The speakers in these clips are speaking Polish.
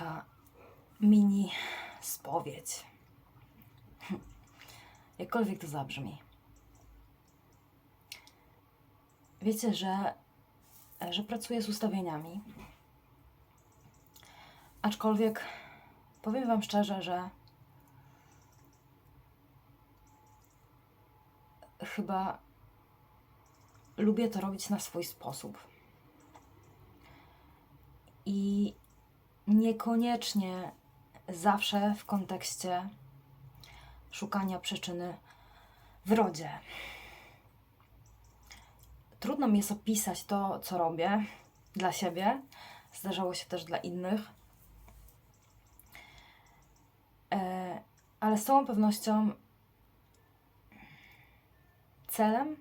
taka mini spowiedź. Jakkolwiek to zabrzmi. Wiecie, że, że pracuję z ustawieniami. Aczkolwiek powiem Wam szczerze, że chyba lubię to robić na swój sposób. I niekoniecznie zawsze w kontekście szukania przyczyny w rodzie. Trudno mi jest opisać to, co robię dla siebie. Zdarzało się też dla innych. E, ale z całą pewnością celem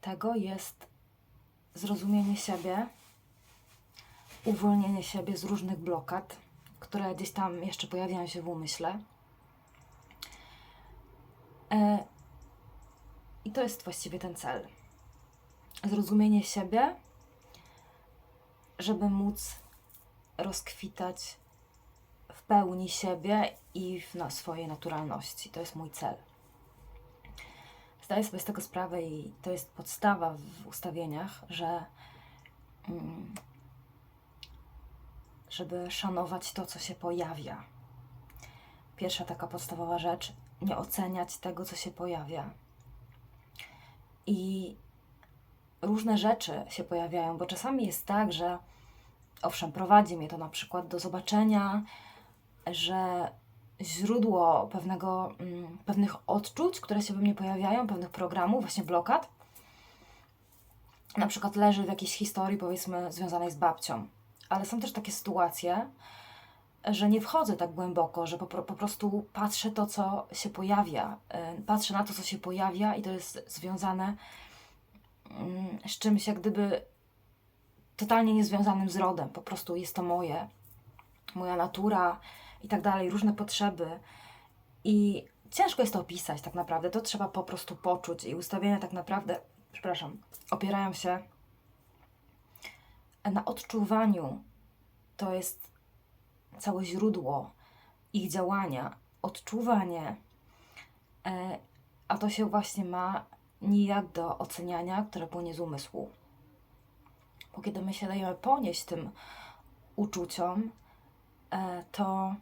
tego jest zrozumienie siebie, uwolnienie siebie z różnych blokad, które gdzieś tam jeszcze pojawiają się w umyśle. E, I to jest właściwie ten cel. Zrozumienie siebie, żeby móc rozkwitać w pełni siebie i w na swojej naturalności. To jest mój cel. Zdaję sobie z tego sprawę i to jest podstawa w ustawieniach, że mm, żeby szanować to, co się pojawia. Pierwsza taka podstawowa rzecz, nie oceniać tego, co się pojawia. I różne rzeczy się pojawiają, bo czasami jest tak, że owszem, prowadzi mnie to na przykład do zobaczenia, że źródło pewnego, mm, pewnych odczuć, które się we mnie pojawiają, pewnych programów, właśnie blokad, na przykład leży w jakiejś historii, powiedzmy, związanej z babcią. Ale są też takie sytuacje, że nie wchodzę tak głęboko, że po, po prostu patrzę to, co się pojawia. y, Patrzę na to, co się pojawia i to jest związane mm, z czymś jak gdyby totalnie niezwiązanym z rodem. Po prostu jest to moje, moja natura i tak dalej, różne potrzeby. I ciężko jest to opisać tak naprawdę. To trzeba po prostu poczuć i ustawienia tak naprawdę, przepraszam, opierają się na odczuwaniu. To jest całe źródło ich działania. Odczuwanie. E, a to się właśnie ma nijak do oceniania, które płynie z umysłu. Bo kiedy my się dajemy ponieść tym uczuciom, e, to,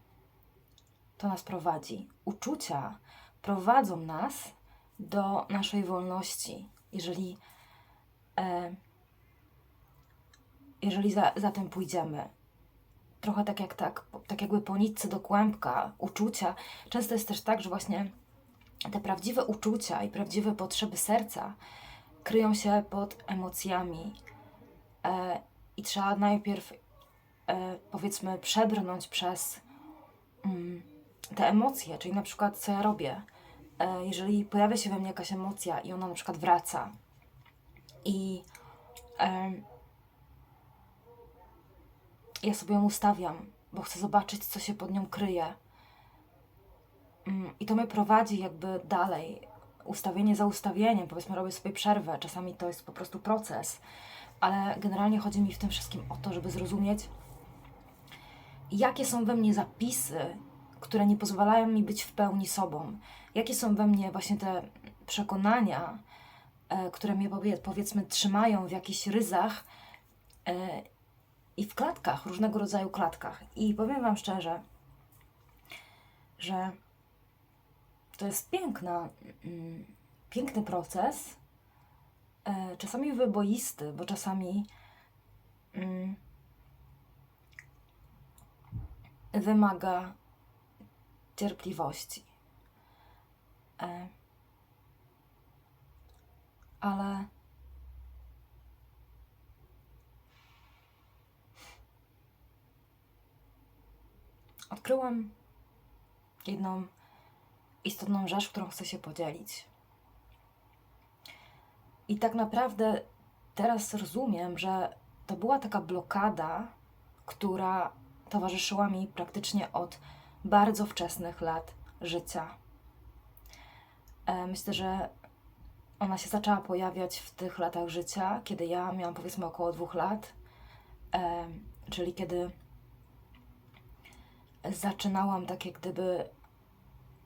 to nas prowadzi. Uczucia prowadzą nas do naszej wolności. Jeżeli, e, jeżeli za, za tym pójdziemy, trochę tak jak tak, tak jakby po nitce do kłębka, uczucia. Często jest też tak, że właśnie te prawdziwe uczucia i prawdziwe potrzeby serca kryją się pod emocjami. E, I trzeba najpierw, e, powiedzmy, przebrnąć przez mm, te emocje, czyli na przykład co ja robię. E, jeżeli pojawia się we mnie jakaś emocja i ona na przykład wraca i ja sobie ją ustawiam, bo chcę zobaczyć, co się pod nią kryje. Mm, I to mnie prowadzi jakby dalej. Ustawienie za ustawieniem, powiedzmy, robię sobie przerwę. Czasami to jest po prostu proces, ale generalnie chodzi mi w tym wszystkim o to, żeby zrozumieć, jakie są we mnie zapisy, które nie pozwalają mi być w pełni sobą. Jakie są we mnie właśnie te przekonania, e, które mnie powie- powiedzmy trzymają w jakichś ryzach e, i w klatkach, różnego rodzaju klatkach. I powiem Wam szczerze, że to jest piękna, mm, piękny proces, e, czasami wyboisty, bo czasami mm, wymaga cierpliwości. E, ale odkryłam jedną istotną rzecz, którą chcę się podzielić. I tak naprawdę teraz rozumiem, że to była taka blokada, która towarzyszyła mi praktycznie od bardzo wczesnych lat życia. E, Myślę, że ona się zaczęła pojawiać w tych latach życia, kiedy ja miałam powiedzmy około dwóch lat. E, czyli kiedy zaczynałam tak jak gdyby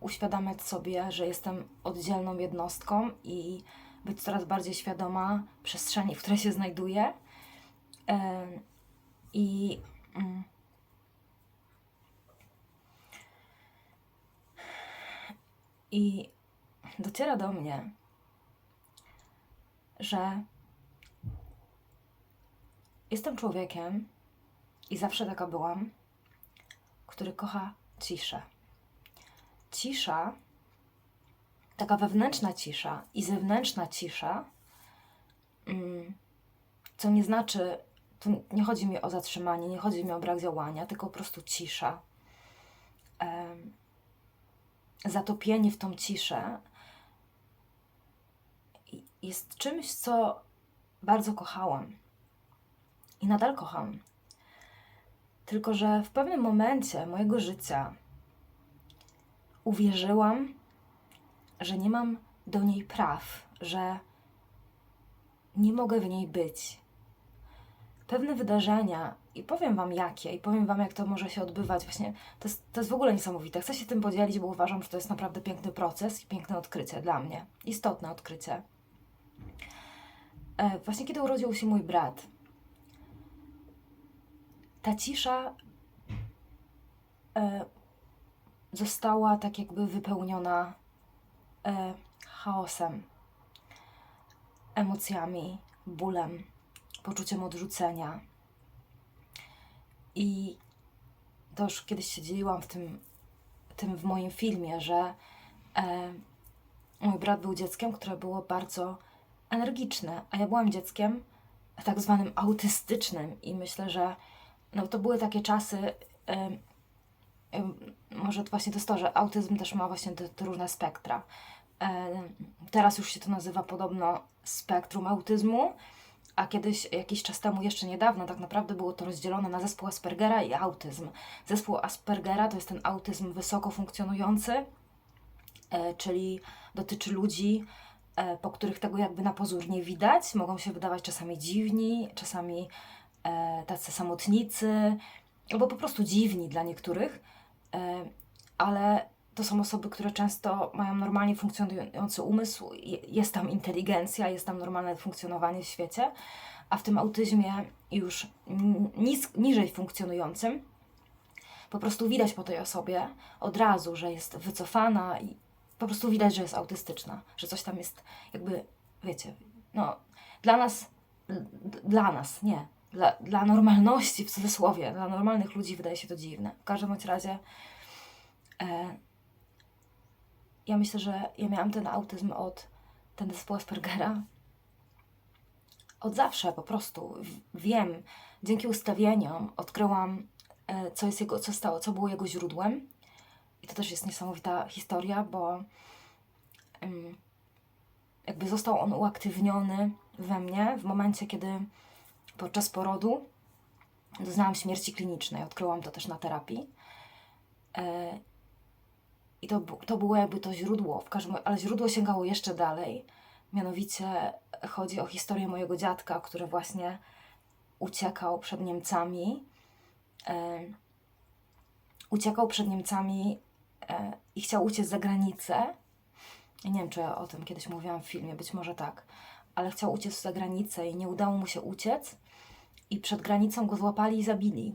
uświadamiać sobie, że jestem oddzielną jednostką i być coraz bardziej świadoma przestrzeni, w której się znajduję. I mm, i dociera do mnie, że jestem człowiekiem i zawsze taka byłam, który kocha ciszę. Cisza, taka wewnętrzna cisza i zewnętrzna cisza, mm, co nie znaczy, tu nie chodzi mi o zatrzymanie, nie chodzi mi o brak działania, tylko po prostu cisza. Zatopienie w tą ciszę jest czymś, co bardzo kochałam i nadal kocham. Tylko, że w pewnym momencie mojego życia uwierzyłam, że nie mam do niej praw, że nie mogę w niej być. Pewne wydarzenia, i powiem Wam jakie, i powiem Wam, jak to może się odbywać. Właśnie to jest, to jest w ogóle niesamowite. Chcę się tym podzielić, bo uważam, że to jest naprawdę piękny proces i piękne odkrycie dla mnie. Istotne odkrycie. E, właśnie kiedy urodził się mój brat, ta cisza e, została tak jakby wypełniona e, chaosem, emocjami, bólem, poczuciem odrzucenia. I to już kiedyś się dzieliłam w tym, tym w moim filmie, że e, mój brat był dzieckiem, które było bardzo energiczne, a ja byłam dzieckiem tak zwanym autystycznym i myślę, że no to były takie czasy, może to właśnie to jest to, że autyzm też ma właśnie te, te różne spektra. Teraz już się to nazywa podobno spektrum autyzmu, a kiedyś, jakiś czas temu, jeszcze niedawno, tak naprawdę było to rozdzielone na zespół Aspergera i autyzm. Zespół Aspergera to jest ten autyzm wysoko funkcjonujący, e, czyli dotyczy ludzi, e, po których tego jakby na pozór nie widać. Mogą się wydawać czasami dziwni, czasami tacy samotnicy, albo po prostu dziwni dla niektórych, e, ale to są osoby, które często mają normalnie funkcjonujący umysł, je- jest tam inteligencja, jest tam normalne funkcjonowanie w świecie, a w tym autyzmie już nis- niżej funkcjonującym po prostu widać po tej osobie od razu, że jest wycofana i po prostu widać, że jest autystyczna, że coś tam jest jakby, wiecie, no dla nas, dla nas, nie, dla, dla normalności w cudzysłowie, dla normalnych ludzi wydaje się to dziwne. W każdym bądź razie e, ja myślę, że ja miałam ten autyzm od, ten zespół Aspergera od zawsze po prostu. Wiem, dzięki ustawieniom odkryłam, e, co jest jego, co stało, co było jego źródłem. I to też jest niesamowita historia, bo jakby został on uaktywniony we mnie w momencie, kiedy podczas porodu doznałam śmierci klinicznej. Odkryłam to też na terapii. E, I to, to było jakby to źródło, w każdym, ale źródło sięgało jeszcze dalej. Mianowicie chodzi o historię mojego dziadka, który właśnie uciekał przed Niemcami. E, uciekał przed Niemcami e, i chciał uciec za granicę. Nie wiem, czy o tym kiedyś mówiłam w filmie, być może tak, ale chciał uciec za granicę i nie udało mu się uciec. I przed granicą go złapali i zabili.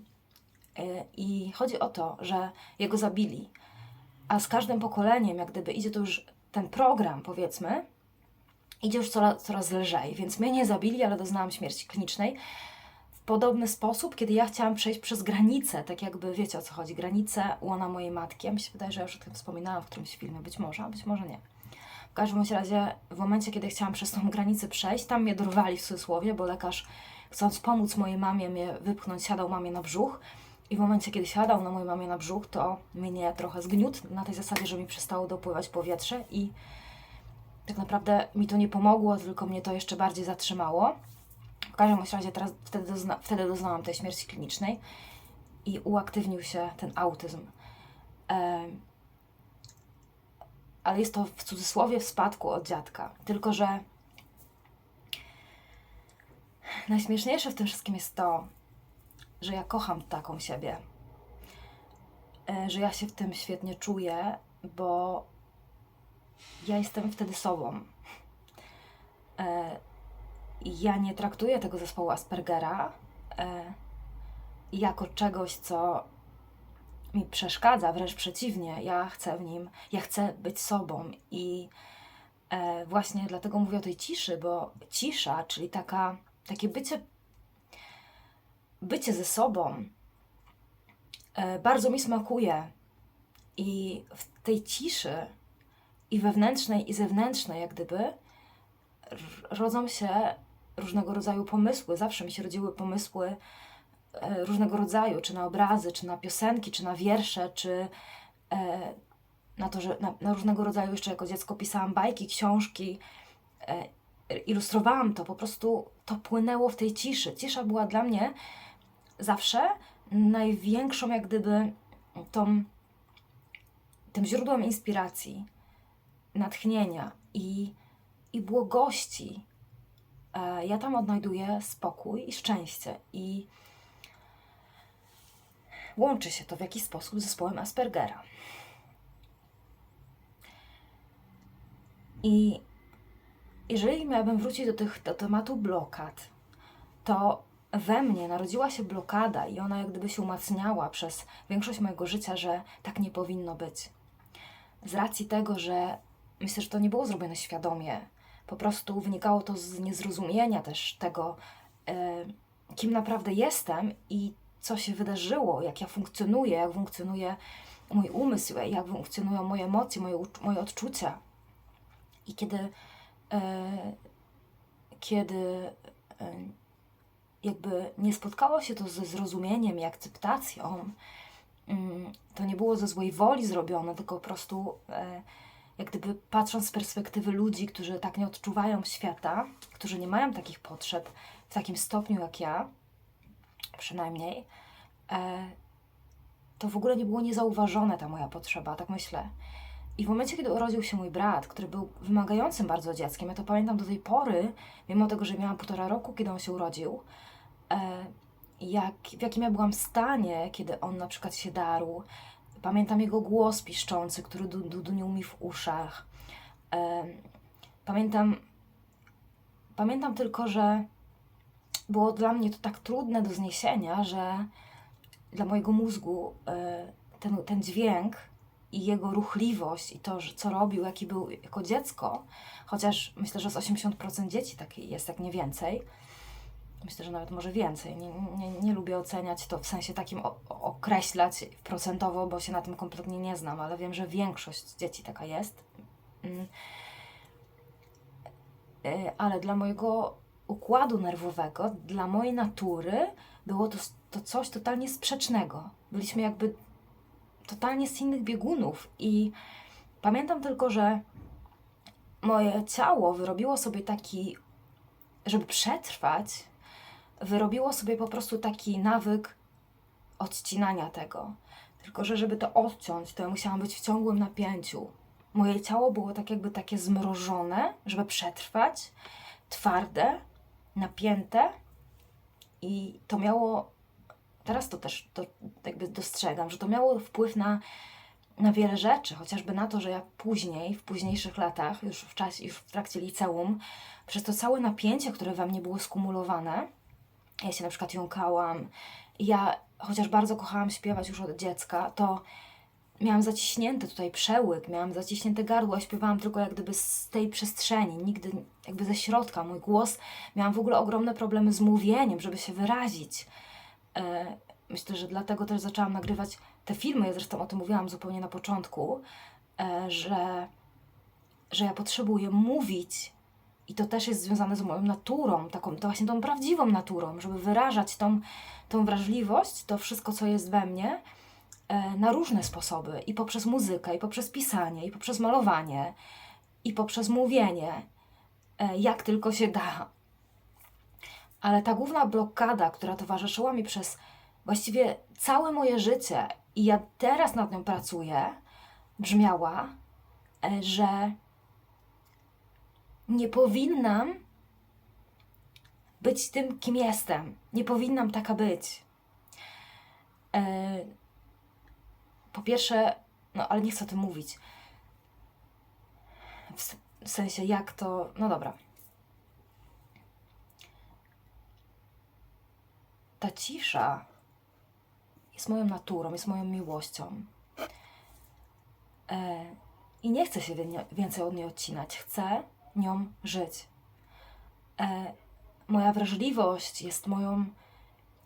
E, I chodzi o to, że jego zabili, a z każdym pokoleniem, jak gdyby idzie to już ten program, powiedzmy, idzie już coraz, coraz lżej, więc mnie nie zabili, ale doznałam śmierci klinicznej w podobny sposób, kiedy ja chciałam przejść przez granicę, tak jakby wiecie o co chodzi, granicę łona mojej matki. Ja mi się wydaje, że ja już o tym wspominałam w którymś filmie, być może, a być może nie. W każdym razie, w momencie, kiedy chciałam przez tą granicę przejść, tam mnie dorwali w cudzysłowie, bo lekarz, chcąc pomóc mojej mamie, mnie wypchnąć, siadał mamie na brzuch. I w momencie, kiedy siadał na mojej mamie na brzuch, to mnie trochę zgniótł na tej zasadzie, że mi przestało dopływać powietrze i tak naprawdę mi to nie pomogło, tylko mnie to jeszcze bardziej zatrzymało. W każdym razie teraz wtedy, dozna, wtedy doznałam tej śmierci klinicznej i uaktywnił się ten autyzm. Ale jest to w cudzysłowie w spadku od dziadka. Tylko, że najśmieszniejsze w tym wszystkim jest to, że ja kocham taką siebie, e, że ja się w tym świetnie czuję, bo ja jestem wtedy sobą. E, ja nie traktuję tego zespołu Aspergera e, jako czegoś, co mi przeszkadza, wręcz przeciwnie, ja chcę w nim, ja chcę być sobą i właśnie dlatego mówię o tej ciszy, bo cisza, czyli taka, takie bycie, bycie ze sobą, e, bardzo mi smakuje i w tej ciszy i wewnętrznej, i zewnętrznej, jak gdyby, rodzą się różnego rodzaju pomysły. Zawsze mi się rodziły pomysły e, różnego rodzaju, czy na obrazy, czy na piosenki, czy na wiersze, czy e, na to, że na, na różnego rodzaju jeszcze jako dziecko pisałam bajki, książki, ilustrowałam to, po prostu to płynęło w tej ciszy. Cisza była dla mnie zawsze największą, jak gdyby, tą, tym źródłem inspiracji, natchnienia i, i błogości. E, ja tam odnajduję spokój i szczęście. I łączy się to w jakiś sposób z zespołem Aspergera. I jeżeli miałabym wrócić do, tych, do tematu blokad, to we mnie narodziła się blokada i ona jak gdyby się umacniała przez większość mojego życia, że tak nie powinno być. Z racji tego, że myślę, że to nie było zrobione świadomie, po prostu wynikało to z niezrozumienia też tego, e, kim naprawdę jestem i co się wydarzyło, jak ja funkcjonuję, jak funkcjonuje mój umysł, jak funkcjonują moje emocje, moje, moje odczucia. I kiedy, kiedy e, jakby nie spotkało się to ze zrozumieniem i akceptacją, mm, to nie było ze złej woli zrobione, tylko po prostu e, jak gdyby patrząc z perspektywy ludzi, którzy tak nie odczuwają świata, którzy nie mają takich potrzeb w takim stopniu jak ja, przynajmniej, e, to w ogóle nie było niezauważone ta moja potrzeba, tak myślę. I w momencie, kiedy urodził się mój brat, który był wymagającym bardzo dzieckiem, ja to pamiętam do tej pory, mimo tego, że miałam półtora roku, kiedy on się urodził, e, jak, w jakim ja byłam stanie, kiedy on na przykład się darł. Pamiętam jego głos piszczący, który du- dudnił mi w uszach. E, pamiętam, pamiętam tylko, że było dla mnie to tak trudne do zniesienia, że dla mojego mózgu e, ten, ten dźwięk i jego ruchliwość i to, co robił, jaki był jako dziecko, chociaż myślę, że z 80% dzieci taki jest, jak nie więcej. Myślę, że nawet może więcej. Nie, nie, nie lubię oceniać to w sensie takim o, określać procentowo, bo się na tym kompletnie nie znam, ale wiem, że większość dzieci taka jest. Mm. Y, Ale dla mojego układu nerwowego, dla mojej natury było to, to coś totalnie sprzecznego. Byliśmy jakby totalnie z innych biegunów i pamiętam tylko, że moje ciało wyrobiło sobie taki, żeby przetrwać, wyrobiło sobie po prostu taki nawyk odcinania tego. Tylko, że żeby to odciąć, to ja musiałam być w ciągłym napięciu. Moje ciało było tak jakby takie zmrożone, żeby przetrwać, twarde, napięte i to miało, teraz to też to jakby dostrzegam, że to miało wpływ na, na wiele rzeczy, chociażby na to, że ja później, w późniejszych latach, już w czasie, już w trakcie liceum, przez to całe napięcie, które we mnie było skumulowane, ja się na przykład jąkałam. Ja, chociaż bardzo kochałam śpiewać już od dziecka, to miałam zaciśnięty tutaj przełyk, miałam zaciśnięte gardło, ja śpiewałam tylko jak gdyby z tej przestrzeni, nigdy jakby ze środka. Mój głos, miałam w ogóle ogromne problemy z mówieniem, żeby się wyrazić. E, Myślę, że dlatego też zaczęłam nagrywać te filmy, ja zresztą o tym mówiłam zupełnie na początku, e, że, że ja potrzebuję mówić i to też jest związane z moją naturą, taką, to właśnie tą prawdziwą naturą, żeby wyrażać tą, tą wrażliwość, to wszystko, co jest we mnie, e, na różne sposoby. I poprzez muzykę, i poprzez pisanie, i poprzez malowanie, i poprzez mówienie, jak tylko się da. Ale ta główna blokada, która towarzyszyła mi przez właściwie całe moje życie, i ja teraz nad nią pracuję, brzmiała, e, że nie powinnam być tym, kim jestem. Nie powinnam taka być. E, po pierwsze, no ale nie chcę o tym mówić. W, sensie, jak to. No dobra. Ta cisza jest moją naturą, jest moją miłością. E, I nie chcę się więcej od niej odcinać. Chcę nią żyć. E, moja wrażliwość jest moją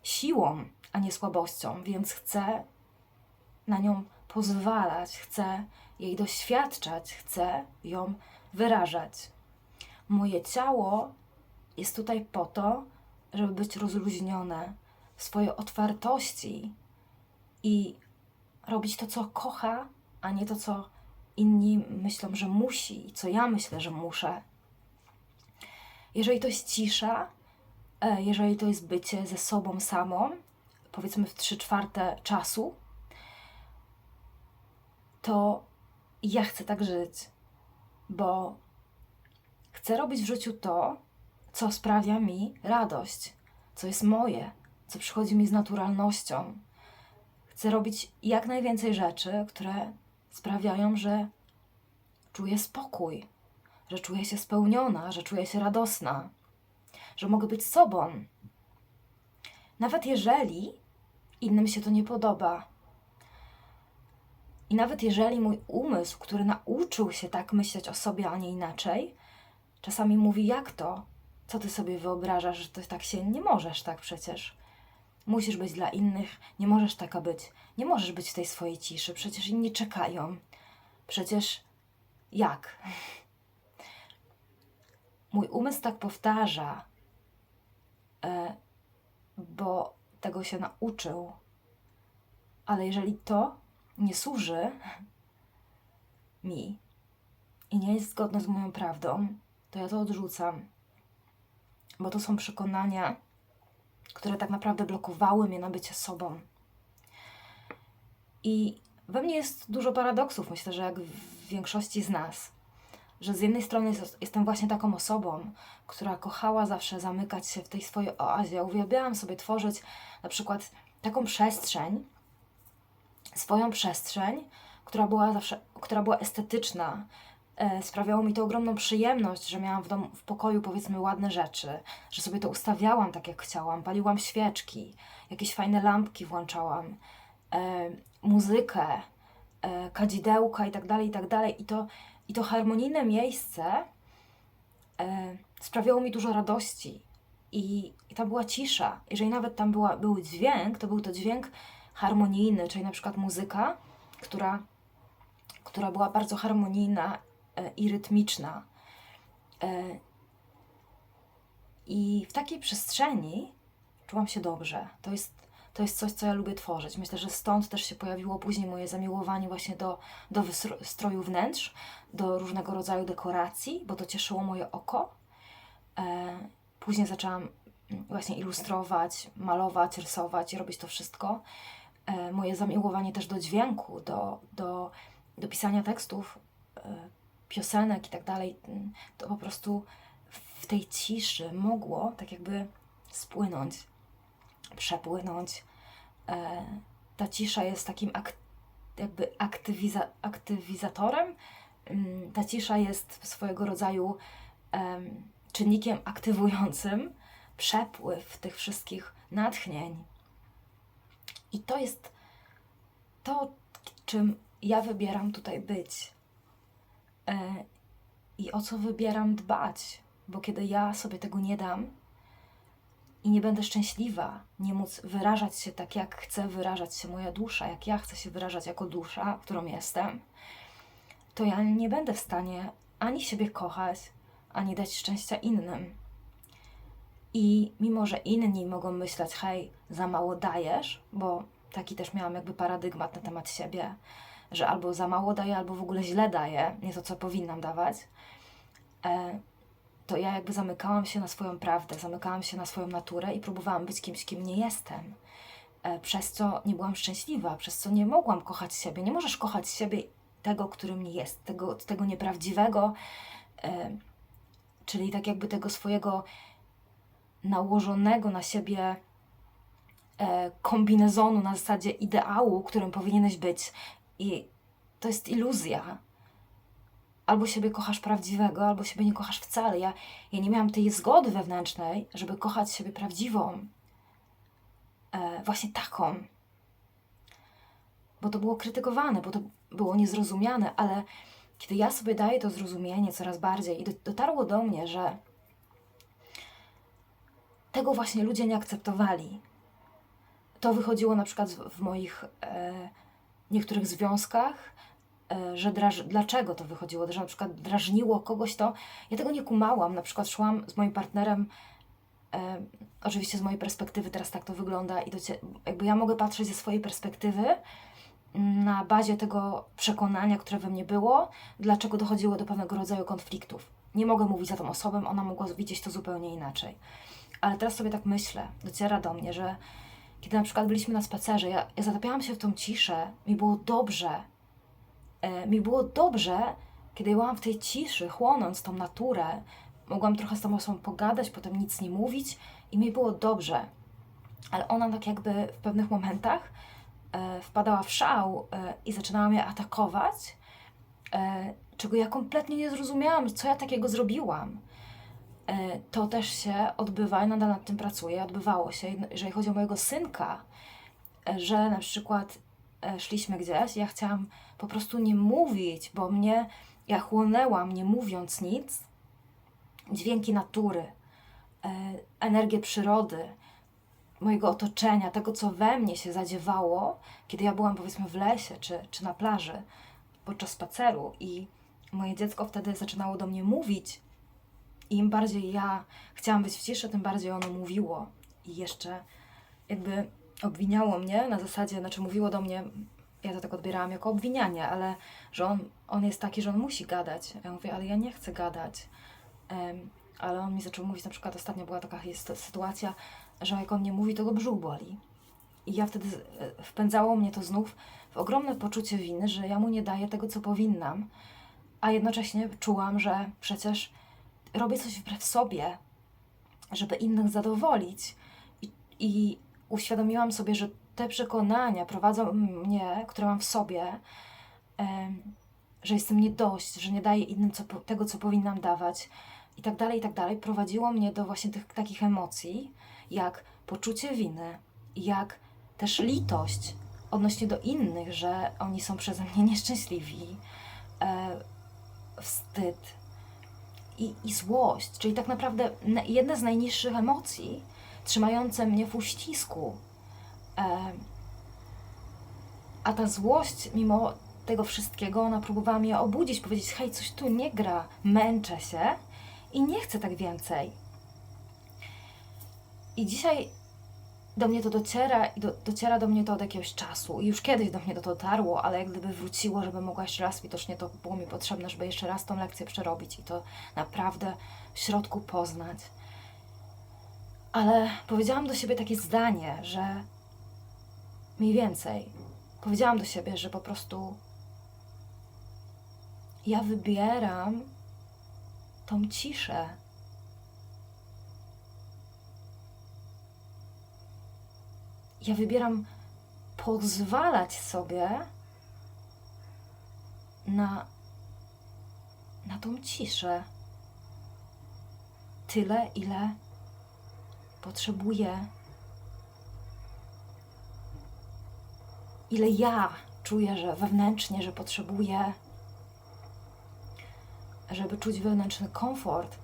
siłą, a nie słabością, więc chcę na nią pozwalać, chcę jej doświadczać, chcę ją wyrażać. Moje ciało jest tutaj po to, żeby być rozluźnione w swojej otwartości i robić to, co kocha, a nie to, co inni myślą, że musi, co ja myślę, że muszę. Jeżeli to jest cisza, e, jeżeli to jest bycie ze sobą samą, powiedzmy w 3 czwarte czasu, to ja chcę tak żyć, bo chcę robić w życiu to, co sprawia mi radość, co jest moje, co przychodzi mi z naturalnością. Chcę robić jak najwięcej rzeczy, które sprawiają, że czuję spokój, że czuję się spełniona, że czuję się radosna, że mogę być sobą. Nawet jeżeli innym się to nie podoba. I nawet jeżeli mój umysł, który nauczył się tak myśleć o sobie, a nie inaczej, czasami mówi: Jak to? Co ty sobie wyobrażasz, że to tak się nie możesz, tak przecież. Musisz być dla innych, nie możesz taka być. Nie możesz być w tej swojej ciszy, przecież inni czekają. Przecież jak? Mój umysł tak powtarza, e, bo tego się nauczył. Ale jeżeli to nie służy mi i nie jest zgodne z moją prawdą, to ja to odrzucam. Bo to są przekonania, które tak naprawdę blokowały mnie na bycie sobą. I we mnie jest dużo paradoksów, myślę, że jak w większości z nas. Że z jednej strony jest, jestem właśnie taką osobą, która kochała zawsze zamykać się w tej swojej oazie. Uwielbiałam sobie tworzyć na przykład taką przestrzeń, swoją przestrzeń, która była zawsze, która była estetyczna. E, sprawiało mi to ogromną przyjemność, że miałam w domu, w pokoju powiedzmy ładne rzeczy, że sobie to ustawiałam tak jak chciałam, paliłam świeczki, jakieś fajne lampki włączałam, e, muzykę, e, kadzidełka i tak dalej, i tak dalej. I to, i to harmonijne miejsce e, sprawiało mi dużo radości. I, I tam była cisza. Jeżeli nawet tam była, był dźwięk, to był to dźwięk harmonijny, czyli na przykład muzyka, która, która była bardzo harmonijna i rytmiczna. E, I w takiej przestrzeni czułam się dobrze. To jest, to jest coś, co ja lubię tworzyć. Myślę, że stąd też się pojawiło później moje zamiłowanie właśnie do, do wystroju wnętrz, do różnego rodzaju dekoracji, bo to cieszyło moje oko. E, Później zaczęłam właśnie ilustrować, malować, rysować i robić to wszystko. E, Moje zamiłowanie też do dźwięku, do, do, do pisania tekstów, e, piosenek i tak dalej, to po prostu w tej ciszy mogło tak jakby spłynąć, przepłynąć. E, Ta cisza jest takim ak- jakby aktywiza- aktywizatorem. Mm, Ta cisza jest swojego rodzaju em, czynnikiem aktywującym przepływ tych wszystkich natchnień. I to jest to, czym ja wybieram tutaj być. E, I o co wybieram dbać, bo kiedy ja sobie tego nie dam i nie będę szczęśliwa, nie móc wyrażać się tak, jak chce wyrażać się moja dusza, jak ja chcę się wyrażać jako dusza, którą jestem, to ja nie będę w stanie ani siebie kochać, ani dać szczęścia innym. I mimo, że inni mogą myśleć, hej, za mało dajesz, bo taki też miałam jakby paradygmat na temat siebie, że albo za mało daję, albo w ogóle źle daję, nie to, co powinnam dawać, e, to ja jakby zamykałam się na swoją prawdę, zamykałam się na swoją naturę i próbowałam być kimś, kim nie jestem. E, przez co nie byłam szczęśliwa, przez co nie mogłam kochać siebie. Nie możesz kochać siebie tego, którym nie jest, tego, tego nieprawdziwego, e, czyli tak jakby tego swojego nałożonego na siebie kombinezonu na zasadzie ideału, którym powinieneś być. I to jest iluzja. Albo siebie kochasz prawdziwego, albo siebie nie kochasz wcale. Ja, ja nie miałam tej zgody wewnętrznej, żeby kochać siebie prawdziwą. E, właśnie taką. Bo to było krytykowane, bo to było niezrozumiane, ale kiedy ja sobie daję to zrozumienie coraz bardziej i do, dotarło do mnie, że tego właśnie ludzie nie akceptowali. To wychodziło na przykład w w moich e, niektórych związkach, e, że draż, dlaczego to wychodziło, że na przykład drażniło kogoś to. Ja tego nie kumałam. Na przykład szłam z moim partnerem, e, oczywiście z mojej perspektywy teraz tak to wygląda i docie, jakby ja mogę patrzeć ze swojej perspektywy na bazie tego przekonania, które we mnie było, dlaczego dochodziło do pewnego rodzaju konfliktów. Nie mogę mówić za tą osobą, ona mogła widzieć to zupełnie inaczej. Ale teraz sobie tak myślę, dociera do mnie, że kiedy na przykład byliśmy na spacerze, ja, ja zatapiałam się w tą ciszę, mi było dobrze. E, mi było dobrze, kiedy byłam w tej ciszy, chłonąc tą naturę. Mogłam trochę z tą osobą pogadać, potem nic nie mówić i mi było dobrze. Ale ona tak jakby w pewnych momentach e, wpadała w szał e, i zaczynała mnie atakować, czego ja kompletnie nie zrozumiałam, co ja takiego zrobiłam. E, to też się odbywa i nadal nad tym pracuję, odbywało się, jeżeli chodzi o mojego synka, e, że na przykład e, szliśmy gdzieś, ja chciałam po prostu nie mówić, bo mnie, ja chłonęłam nie mówiąc nic, dźwięki natury, energię przyrody, mojego otoczenia, tego co we mnie się zadziewało, kiedy ja byłam powiedzmy w lesie czy, czy na plaży podczas spaceru. I moje dziecko wtedy zaczynało do mnie mówić, im bardziej ja chciałam być w ciszy, tym bardziej ono mówiło. I jeszcze jakby obwiniało mnie na zasadzie, znaczy mówiło do mnie, ja to tak odbierałam jako obwinianie, ale że on, on jest taki, że on musi gadać. Ja mówię, ale ja nie chcę gadać. Em, ale on mi zaczął mówić, na przykład ostatnio była taka jest sytuacja, że jak on nie mówi, to go brzuch boli. I ja wtedy e, wpędzało mnie to znów w ogromne poczucie winy, że ja mu nie daję tego, co powinnam, a jednocześnie czułam, że przecież robię coś wbrew sobie, żeby innych zadowolić. I, I uświadomiłam sobie, że te przekonania prowadzą mnie, które mam w sobie, że jestem nie dość, że nie daję innym co, tego, co powinnam dawać, i tak dalej, i tak dalej, prowadziło mnie do właśnie tych takich emocji, jak poczucie winy, jak też litość odnośnie do innych, że oni są przeze mnie nieszczęśliwi, e, wstyd, i, i złość, czyli tak naprawdę na- jedna z najniższych emocji, trzymające mnie w uścisku. A ta złość, mimo tego wszystkiego, ona próbowała mnie obudzić, powiedzieć: Hej, coś tu nie gra, męczę się i nie chcę tak więcej. I dzisiaj do mnie to dociera i do, dociera do mnie to od jakiegoś czasu. I już kiedyś do mnie to dotarło, ale jak gdyby wróciło, żeby mogła jeszcze raz, widocznie to było mi potrzebne, żeby jeszcze raz tą lekcję przerobić i to naprawdę w środku poznać. Ale powiedziałam do siebie takie zdanie, że mniej więcej powiedziałam do siebie, że po prostu ja wybieram tą ciszę. Ja wybieram pozwalać sobie na, na tą ciszę. Tyle, ile potrzebuję. Ile ja czuję, że wewnętrznie, że potrzebuję, żeby czuć wewnętrzny komfort,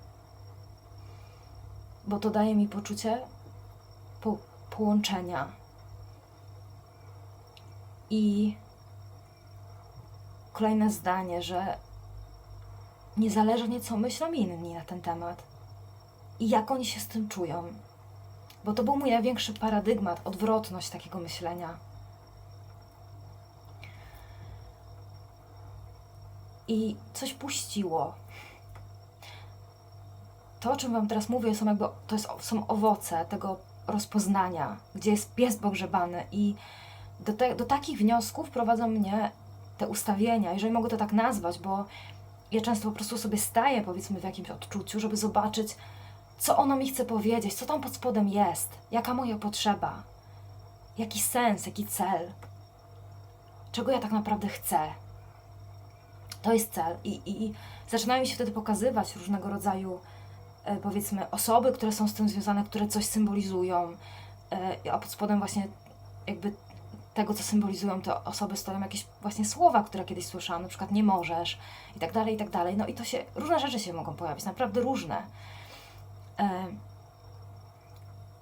bo to daje mi poczucie po, połączenia. I kolejne zdanie, że niezależnie co myślą inni na ten temat i jak oni się z tym czują, bo to był mój największy paradygmat, odwrotność takiego myślenia. I coś puściło. To, o czym Wam teraz mówię, są jakby, to jest, są owoce tego rozpoznania, gdzie jest pies pogrzebany i do, te, do takich wniosków prowadzą mnie te ustawienia, jeżeli mogę to tak nazwać, bo ja często po prostu sobie staję, powiedzmy, w jakimś odczuciu, żeby zobaczyć, co ono mi chce powiedzieć, co tam pod spodem jest, jaka moja potrzeba. jaki sens, jaki cel, czego ja tak naprawdę chcę. To jest cel. I, i, i zaczynają mi się wtedy pokazywać różnego rodzaju, e, powiedzmy, osoby, które są z tym związane, które coś symbolizują, e, a pod spodem właśnie jakby tego, co symbolizują te osoby, stoją jakieś właśnie słowa, które kiedyś słyszałam, na przykład nie możesz i tak dalej, i tak dalej. No i to się, różne rzeczy się mogą pojawić, naprawdę różne. E,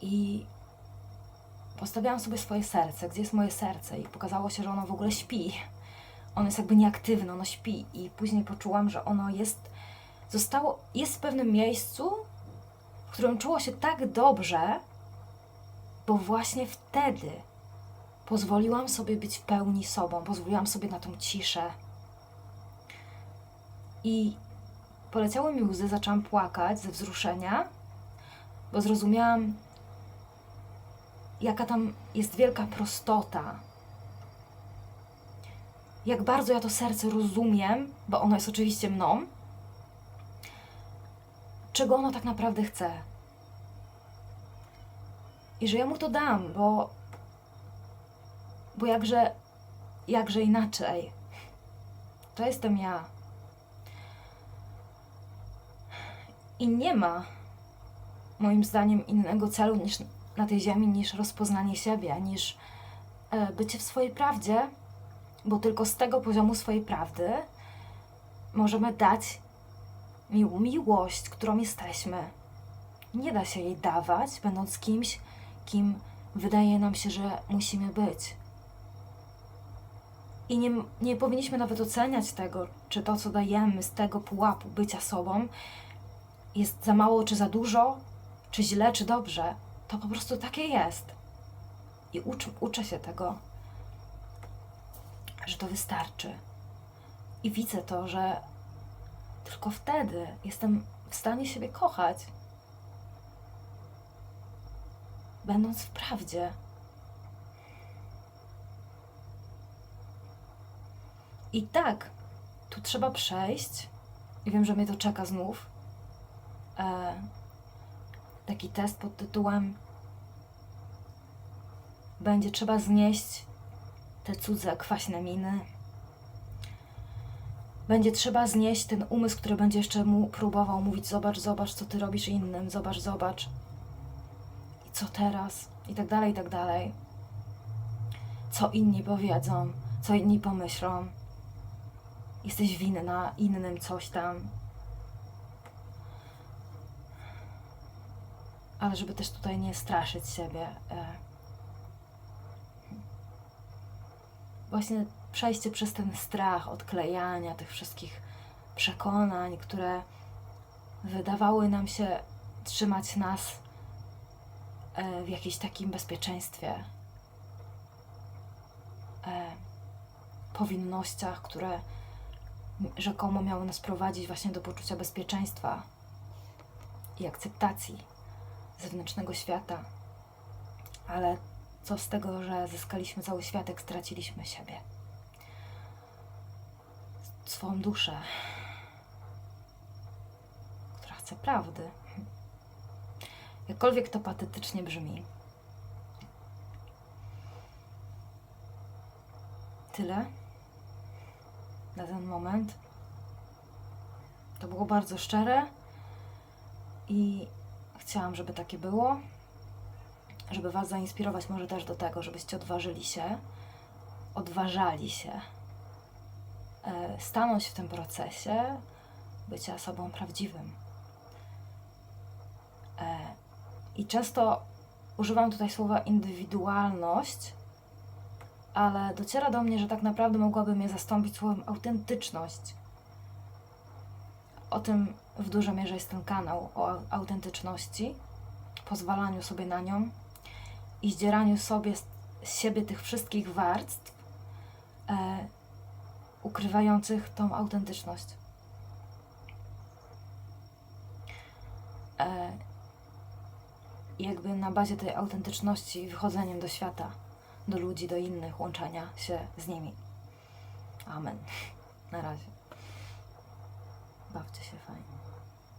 I postawiałam sobie swoje serce, gdzie jest moje serce i pokazało się, że ono w ogóle śpi. Ono jest jakby nieaktywne, ono śpi i później poczułam, że ono jest, zostało, jest w pewnym miejscu, w którym czuło się tak dobrze, bo właśnie wtedy pozwoliłam sobie być w pełni sobą, pozwoliłam sobie na tą ciszę. I poleciały mi łzy, zaczęłam płakać ze wzruszenia, bo zrozumiałam, jaka tam jest wielka prostota. Jak bardzo ja to serce rozumiem, bo ono jest oczywiście mną, czego ono tak naprawdę chce. I że ja mu to dam, bo, bo jakże, jakże inaczej. To jestem ja. I nie ma, moim zdaniem, innego celu niż na tej ziemi niż rozpoznanie siebie, niż e, bycie w swojej prawdzie, bo tylko z tego poziomu swojej prawdy możemy dać mił miłość, którą jesteśmy. Nie da się jej dawać, będąc kimś, kim wydaje nam się, że musimy być. I nie, nie powinniśmy nawet oceniać tego, czy to, co dajemy z tego pułapu bycia sobą, jest za mało, czy za dużo, czy źle, czy dobrze. To po prostu takie jest. I ucz, uczę się tego, że to wystarczy. I widzę to, że tylko wtedy jestem w stanie siebie kochać, będąc w prawdzie. I tak, tu trzeba przejść, i wiem, że mnie to czeka znów, e, taki test pod tytułem Będzie trzeba znieść te cudze, kwaśne miny. Będzie trzeba znieść ten umysł, który będzie jeszcze mu próbował mówić: Zobacz, zobacz, co ty robisz innym, zobacz, zobacz. I co teraz? I tak dalej, i tak dalej. Co inni powiedzą, co inni pomyślą. Jesteś winna innym coś tam. ale żeby też tutaj nie straszyć siebie. e, Właśnie przejście przez ten strach odklejania tych wszystkich przekonań, które wydawały nam się trzymać nas e, w jakimś takim bezpieczeństwie, e, powinnościach, które rzekomo miały nas prowadzić właśnie do poczucia bezpieczeństwa i akceptacji zewnętrznego świata. Ale co z tego, że zyskaliśmy cały świat, jak straciliśmy siebie? Swoją duszę, która chce prawdy. Jakkolwiek to patetycznie brzmi. Tyle na ten moment. To było bardzo szczere i chciałam, żeby takie było, żeby Was zainspirować może też do tego, żebyście odważyli się, odważali się e, stanąć w tym procesie bycia sobą prawdziwym. E, I często używam tutaj słowa indywidualność, ale dociera do mnie, że tak naprawdę mogłabym je zastąpić słowem autentyczność. O tym w dużej mierze jest ten kanał o autentyczności, pozwalaniu sobie na nią i zdzieraniu sobie z siebie tych wszystkich warstw e, ukrywających tą autentyczność. E, jakby na bazie tej autentyczności wychodzeniem do świata, do ludzi, do innych, łączenia się z nimi. Amen. Na razie. Bawcie się fajnie.